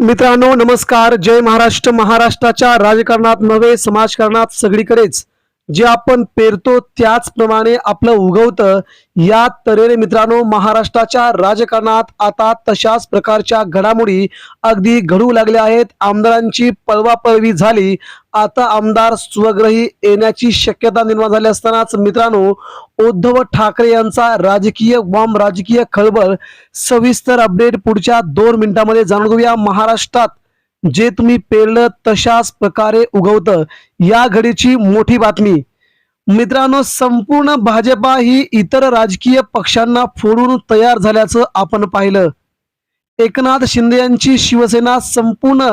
मित्रांनो नमस्कार. जय महाराष्ट्र. महाराष्ट्राच्या राजकारणात नव्हे समाजकारणात सगळीकडेच. जे आपण पेरतो त्याचप्रमाणे आपलं उगवतं. या तऱ्हेने मित्रांनो महाराष्ट्राच्या राजकारणात आता तशाच प्रकारच्या घडामोडी अगदी घडू लागल्या आहेत. आमदारांची पळवापळवी झाली. आता आमदार स्वग्रही येण्याची शक्यता निर्माण झाली असतानाच मित्रांनो उद्धव ठाकरे यांचा राजकीय बॉम्ब राजकीय खळबळ सविस्तर अपडेट पुढच्या दोन मिनिटांमध्ये जाणून घेऊया. महाराष्ट्रात जे तुम्ही पेरलं तशाच प्रकारे उगवतं या घडीची मोठी बातमी. मित्रांनो संपूर्ण भाजपा ही इतर राजकीय पक्षांना फोडून तयार झाल्याचं आपण पाहिलं. एकनाथ शिंदे यांची शिवसेना संपूर्ण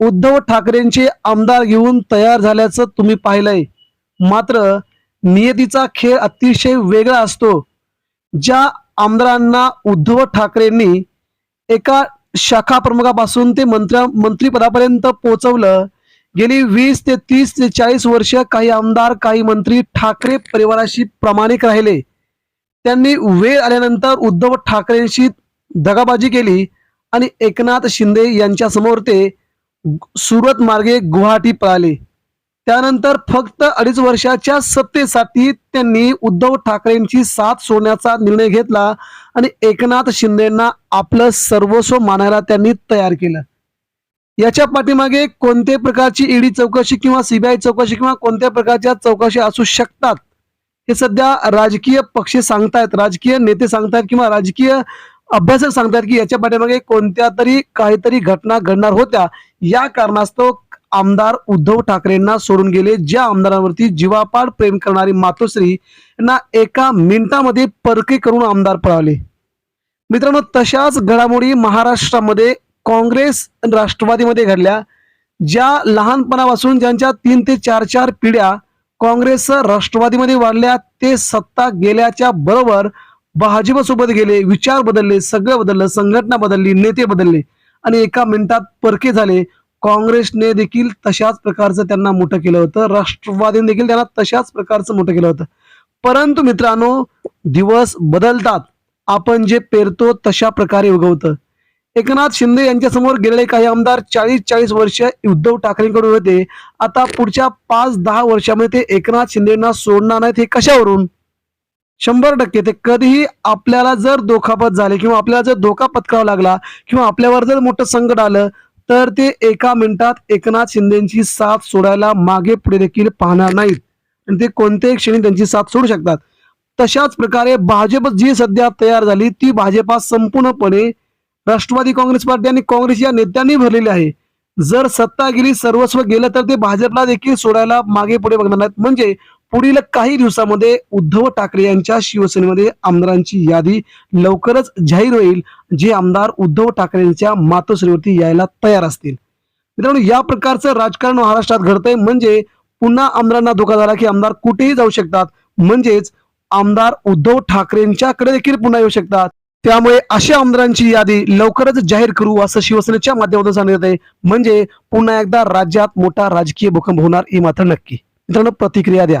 उद्धव ठाकरेंचे आमदार घेऊन तयार झाल्याचं तुम्ही पाहिलंय. मात्र नियतीचा खेळ अतिशय वेगळा असतो. ज्या आमदारांना उद्धव ठाकरेंनी एका शाखा प्रमुखापासून ते मंत्र्या मंत्रीपदापर्यंत पोहोचवलं. गेली वीस ते तीस ते चाळीस वर्ष काही आमदार काही मंत्री ठाकरे परिवाराशी प्रामाणिक राहिले. त्यांनी वेळ आल्यानंतर उद्धव ठाकरेंशी दगाबाजी केली आणि एकनाथ शिंदे यांच्यासमोर ते सुरत मार्गे गुवाहाटी पळाले. त्यानंतर फक्त अडीच वर्षाच्या सत्तेसाठी त्यांनी उद्धव ठाकरेंची साथ सोडण्याचा निर्णय घेतला आणि एकनाथ शिंदेना आपलं सर्वस्व मानायला त्यांनी तयार केलं. याच्या पाठीमागे कोणत्या प्रकारची ईडी चौकशी किंवा सीबीआय चौकशी किंवा कोणत्या प्रकारच्या चौकशी असू शकतात हे सध्या राजकीय पक्ष सांगतायत राजकीय नेते सांगतायत किंवा राजकीय अभ्यासक सांगतायत की याच्या पाठीमागे कोणत्या तरी काहीतरी घटना घडणार होत्या या कारणास्तव आमदार उद्धव ठाकरेंना सोडून गेले. ज्या आमदारांवरती जीवापाड प्रेम करणारी मातोश्री यांना एका मिनिटामध्ये परके करून आमदार पळाले. मित्रांनो तशाच घडामोडी महाराष्ट्रामध्ये काँग्रेस राष्ट्रवादीमध्ये घडल्या. ज्या लहानपणापासून ज्यांच्या तीन ते चार चार पिढ्या काँग्रेस राष्ट्रवादीमध्ये वाढल्या ते सत्ता गेल्याच्या बरोबर भाजपसोबत गेले विचार बदलले सगळं बदललं संघटना बदलली नेते बदलले आणि एका मिनिटात परके झाले. काँग्रेसने देखील तशाच प्रकारचं त्यांना मोठं केलं होतं. राष्ट्रवादीने देखील त्यांना तशाच प्रकारचं मोठं केलं होतं. परंतु मित्रांनो दिवस बदलतात. आपण जे पेरतो तशा प्रकारे उगवतं. एकनाथ शिंदे यांच्या समोर गेलेले काही आमदार चाळीस चाळीस वर्ष उद्धव ठाकरेंकडून होते. आता पुढच्या पाच दहा वर्षामध्ये ते एकनाथ शिंदेना सोडणार नाहीत हे कशावरून? शंभर टक्के. ते कधीही आपल्याला जर दोखापत झाले किंवा आपल्याला जर धोका पत्करावा लागला किंवा आपल्यावर जर मोठं संकट आलं तर ते एका मिनिटात एकनाथ शिंदेची साथ सोडायला मागे पुढे देखील पाहणार नाहीत. आणि ते कोणत्याही क्षणी त्यांची साथ सोडू शकतात. तशाच प्रकारे भाजप जी सध्या तयार झाली ती भाजपा संपूर्णपणे राष्ट्रवादी काँग्रेस पार्टी आणि काँग्रेस या नेत्यांनी भरलेली आहे. जर सत्ता गेली सर्वस्व गेलं तर ते भाजपला देखील सोडायला मागे पुढे बघणार नाहीत. म्हणजे पुढील काही दिवसामध्ये उद्धव ठाकरे यांच्या शिवसेनेमध्ये आमदारांची यादी लवकरच जाहीर होईल जे आमदार उद्धव ठाकरेंच्या मातोश्रीवरती यायला तयार असतील. मित्रांनो या प्रकारचं राजकारण महाराष्ट्रात घडतंय म्हणजे पुन्हा आमदारांना धोका झाला की आमदार कुठेही जाऊ शकतात. म्हणजेच आमदार उद्धव ठाकरेंच्याकडे देखील पुन्हा येऊ शकतात. त्यामुळे अशा आमदारांची यादी लवकरच जाहीर करू असं शिवसेनेच्या माध्यमातून सांगण्यात आहे म्हणजे पुन्हा एकदा राज्यात मोठा राजकीय भूकंप होणार ही मात्र नक्की. मित्रांनो प्रतिक्रिया द्या.